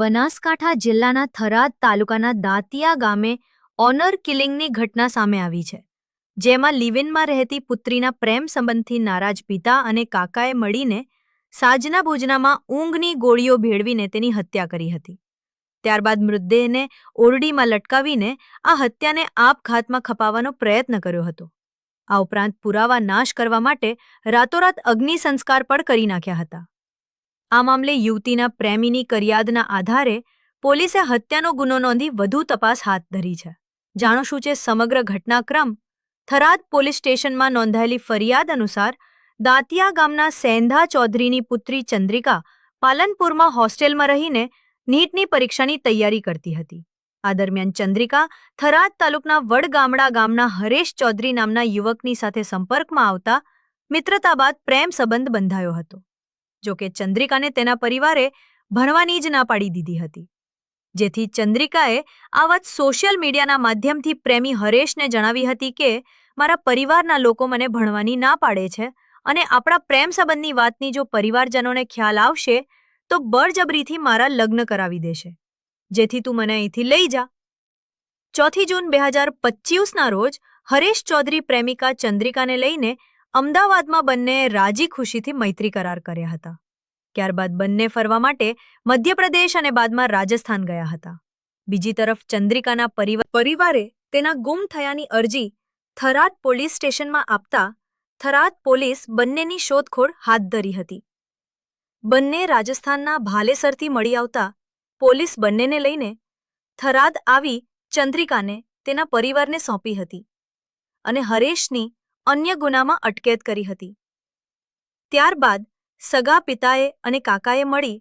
બનાસકાંઠા જિલ્લાના થરાદ તાલુકાના દાંતિયા ગામે ઓનર કિલિંગની ઘટના સામે આવી છે, જેમાં લિવિનમાં રહેતી પુત્રીના પ્રેમ સંબંધથી નારાજ પિતા અને કાકાએ મળીને સાજના ભોજનામાં ઊંઘની ગોળીઓ ભેળવીને તેની હત્યા કરી હતી. ત્યારબાદ મૃતદેહને ઓરડીમાં લટકાવીને આ હત્યાને આપઘાતમાં ખપાવવાનો પ્રયત્ન કર્યો હતો. આ ઉપરાંત પુરાવા નાશ કરવા માટે રાતોરાત અગ્નિ સંસ્કાર પણ કરી નાખ્યા હતા. આ મામલે યુવતીના પ્રેમીની કરિયાદના આધારે પોલીસે હત્યાનો ગુનો નોંધી વધુ તપાસ હાથ ધરી છે. જાણો શું છે સમગ્ર ઘટનાક્રમ? થરાદ પોલીસ સ્ટેશનમાં નોંધાયેલી ફરિયાદ અનુસાર દાંતિયા ગામના સેંધા ચૌધરીની પુત્રી ચંદ્રિકા પાલનપુરમાં હોસ્ટેલમાં રહીને નીટની પરીક્ષાની તૈયારી કરતી હતી. આ દરમિયાન ચંદ્રિકા થરાદ તાલુકના વડગામડા ગામના હરેશ ચૌધરી નામના યુવકની સાથે સંપર્કમાં આવતા મિત્રતા બાદ પ્રેમ સંબંધ બંધાયો હતો. જોકે ચંદ્રિકાને તેના પરિવારે ભણવાની જ ના પાડી દીધી હતી. જેથી ચંદ્રિકાએ આ વાત સોશિયલ મીડિયાના માધ્યમથી પ્રેમી હરેશને જણાવી હતી કે, મારા પરિવારના લોકો મને ભણવાની ના પાડે છે અને આપણા પ્રેમ સંબંધની વાતની જો પરિવારજનોને ખ્યાલ આવશે, તો બળજબરીથી મારા લગ્ન કરાવી દેશે. જેથી તું મને અહીંથી લઈ જા. ચોથી જૂન બે હજાર પચીસના રોજ હરેશ ચૌધરી પ્રેમિકા ચંદ્રિકાને લઈને અમદાવાદમાં બંનેએ રાજી ખુશીથી મૈત્રી કરાર કર્યા હતા. ત્યારબાદ બંને ફરવા માટે મધ્યપ્રદેશ અને બાદમાં રાજસ્થાન ગયા હતા. બીજી તરફ ચંદ્રિકાના પરિવારે તેના ગુમ થયાની અરજી થરાદ પોલીસ સ્ટેશનમાં આપતા થરાદ પોલીસ બંનેની શોધખોળ હાથ ધરી હતી. બંને રાજસ્થાનના ભાલેસરથી મળી આવતા પોલીસ બંનેને લઈને થરાદ આવી ચંદ્રિકાને તેના પરિવારને સોંપી હતી અને હરેશની અન્ય ગુનામાં અટકેત કરી હતી. ત્યારબાદ સગા પિતાએ અને કાકાએ મળી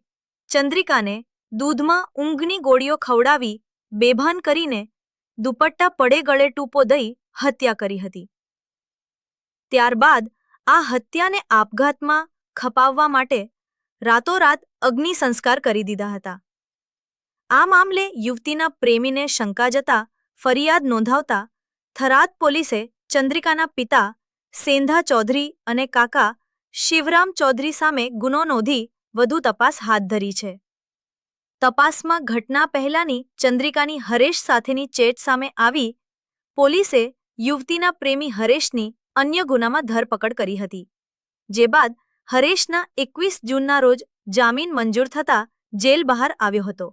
ચંદ્રિકાને દૂધમાં ઊંઘની ગોળીઓ ખવડાવી બેભાન કરીને દુપટ્ટા પડે ગળે ટૂંપો દઈ હત્યા કરી હતી. ત્યારબાદ આ હત્યાને આપઘાતમાં ખપાવવા માટે રાતોરાત અગ્નિ સંસ્કાર કરી દીધા હતા. આ મામલે યુવતીના પ્રેમીને શંકા જતા ફરિયાદ નોંધાવતા થરાદ પોલીસે ચંદ્રિકાના પિતા સેંધા ચૌધરી અને કાકા શિવરામ ચૌધરી સામે ગુનો નોંધી વધુ તપાસ હાથ ધરી છે. તપાસમાં ઘટના પહેલાની ચંદ્રિકાની હરેશ સાથેની ચેટ સામે આવી પોલીસે યુવતીના પ્રેમી હરેશની અન્ય ગુનામાં ધરપકડ કરી હતી. જે બાદ હરેશના એકવીસ જૂનના રોજ જામીન મંજૂર થતા જેલ બહાર આવ્યો હતો.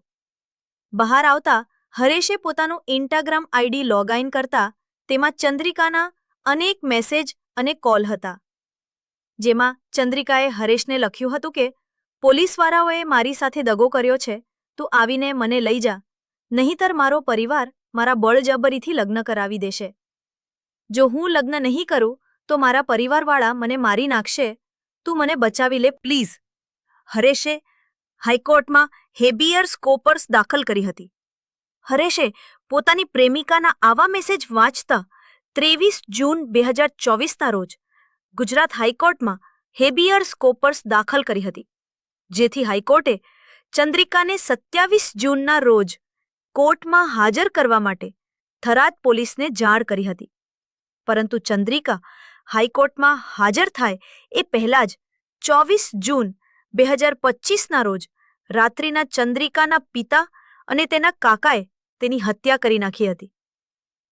બહાર આવતા હરેશે પોતાનું ઇન્સ્ટાગ્રામ આઈડી લોગઆઇન કરતા તેમાં ચંદ્રિકાના અનેક મેસેજ અને કોલ હતા. જેમાં ચંદ્રિકાએ હરેશને લખ્યું હતું કે, પોલીસવાળાઓએ મારી સાથે દગો કર્યો છે, તું આવીને મને લઈ જા. નહીંતર મારો પરિવાર મારા બળજબરીથી લગ્ન કરાવી દેશે. જો હું લગ્ન નહીં કરું, તો મારા પરિવારવાળા મને મારી નાખશે. તું મને બચાવી લે, પ્લીઝ. હરેશે હાઈકોર્ટમાં હેબિયર્સ કોપર્સ દાખલ કરી હતી. હરેશે પોતાની પ્રેમિકાના આવા મેસેજ વાંચતા ત્રેવીસ જૂન બે હજાર ચોવીસના રોજ ગુજરાત હાઈકોર્ટમાં હેબિયર્સ કોપર્સ દાખલ કરી હતી, જેથી હાઈકોર્ટે ચંદ્રિકાને સત્યાવીસ જૂનના રોજ કોર્ટમાં હાજર કરવા માટે થરાદ પોલીસને જાણ કરી હતી. પરંતુ ચંદ્રિકા હાઈકોર્ટમાં હાજર થાય એ પહેલાં જ ચોવીસ જૂન બે હજાર પચીસના રોજ રાત્રિના ચંદ્રિકાના પિતા અને તેના કાકાએ તેની હત્યા કરી નાખી હતી.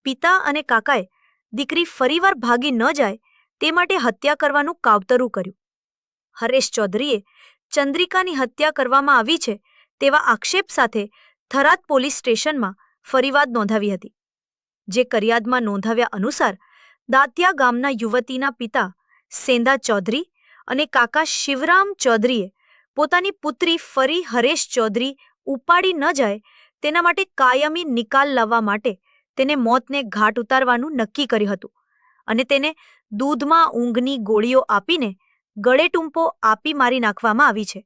પિતા અને કાકાએ દીકરી ફરીવાર ભાગી ન જાય તે માટે હત્યા કરવાનું કાવતરું કર્યું. હરેશ ચૌધરીએ ચંદ્રિકાની હત્યા કરવામાં આવી છે તેવા આક્ષેપ સાથે થરાદ પોલીસ સ્ટેશનમાં ફરિયાદ નોંધાવી હતી, જે કરિયાદમાં નોંધાવ્યા અનુસાર દાંતિયા ગામના યુવતીના પિતા સેંદા ચૌધરી અને કાકા શિવરામ ચૌધરીએ પોતાની પુત્રી ફરી હરેશ ચૌધરી ઉપાડી ન જાય તેના માટે કાયમી નિકાલ લાવવા માટે તેને મોતને ઘાટ ઉતારવાનું નક્કી કર્યું હતું અને તેને દૂધમાં ઊંઘની ગોળીઓ આપીને ગળે ટૂંપો આપી મારી નાખવામાં આવી છે.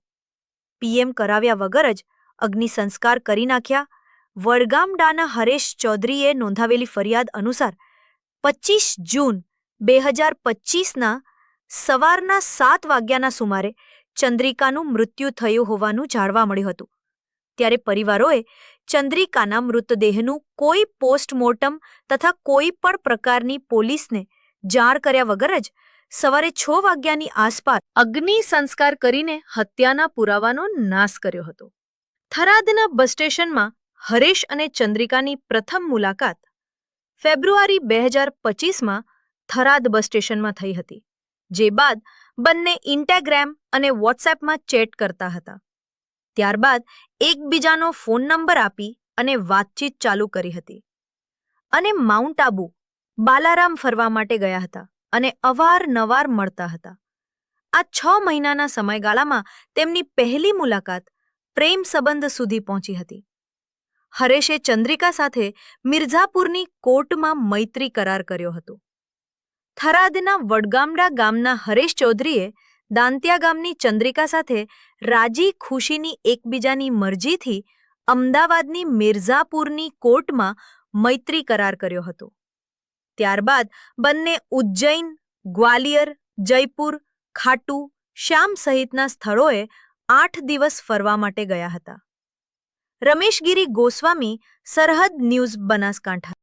પીએમ કરાવ્યા વગર જ અગ્નિ સંસ્કાર કરી નાખ્યા. વડગામડાના હરેશ ચૌધરીએ નોંધાવેલી ફરિયાદ અનુસાર પચીસ જૂન બે હજાર પચીસના સવારના સાત વાગ્યાના સુમારે ચંદ્રિકાનું મૃત્યુ થયું હોવાનું જાણવા મળ્યું હતું. ત્યારે પરિવારોએ ચંદ્રિકાના મૃતદેહનું કોઈ પોસ્ટમોર્ટમ તથા કોઈ પણ પ્રકારની પોલીસને જાણ કર્યા વગર જ સવારે છ વાગ્યાની આસપાસ અગ્નિ સંસ્કાર કરીને હત્યાના પુરાવાનો નાશ કર્યો હતો. થરાદના બસ સ્ટેશનમાં હરેશ અને ચંદ્રિકાની પ્રથમ મુલાકાત ફેબ્રુઆરી બે હજાર પચીસમાં થરાદ બસ સ્ટેશનમાં થઈ હતી, જે બાદ બંને ઇન્ટેગ્રામ અને વોટ્સએપમાં ચેટ કરતા હતા. ત્યારબાદ એકબીજાનો ફોન નંબર આપી અને વાતચીત ચાલુ કરી હતી. અને માઉન્ટ આબુ બાલારામ ફરવા માટે ગયા હતા અને અવારનવાર મળતા હતા. આ છ મહિનાના સમયગાળામાં તેમની પહેલી મુલાકાત પ્રેમ સંબંધ સુધી પહોંચી હતી. હરેશે ચંદ્રિકા સાથે મિર્ઝાપુરની કોર્ટમાં મૈત્રી કરાર કર્યો હતો. થરાદના વડગામડા ગામના હરેશ ચૌધરીએ દાંતિયા ગામની ચંદ્રિકા સાથે રાજી ખુશીની એકબીજાની મરજીથી અમદાવાદની મિર્ઝાપુરની કોર્ટમાં મૈત્રી કરાર કર્યો હતો. ત્યારબાદ બંને ઉજ્જૈન, ગ્વાલિયર, જયપુર, ખાટુ, શ્યામ સહિતના સ્થળોએ આઠ દિવસ ફરવા માટે ગયા હતા. રમેશગીરી ગોસ્વામી સરહદ ન્યૂઝ બનાસકાંઠા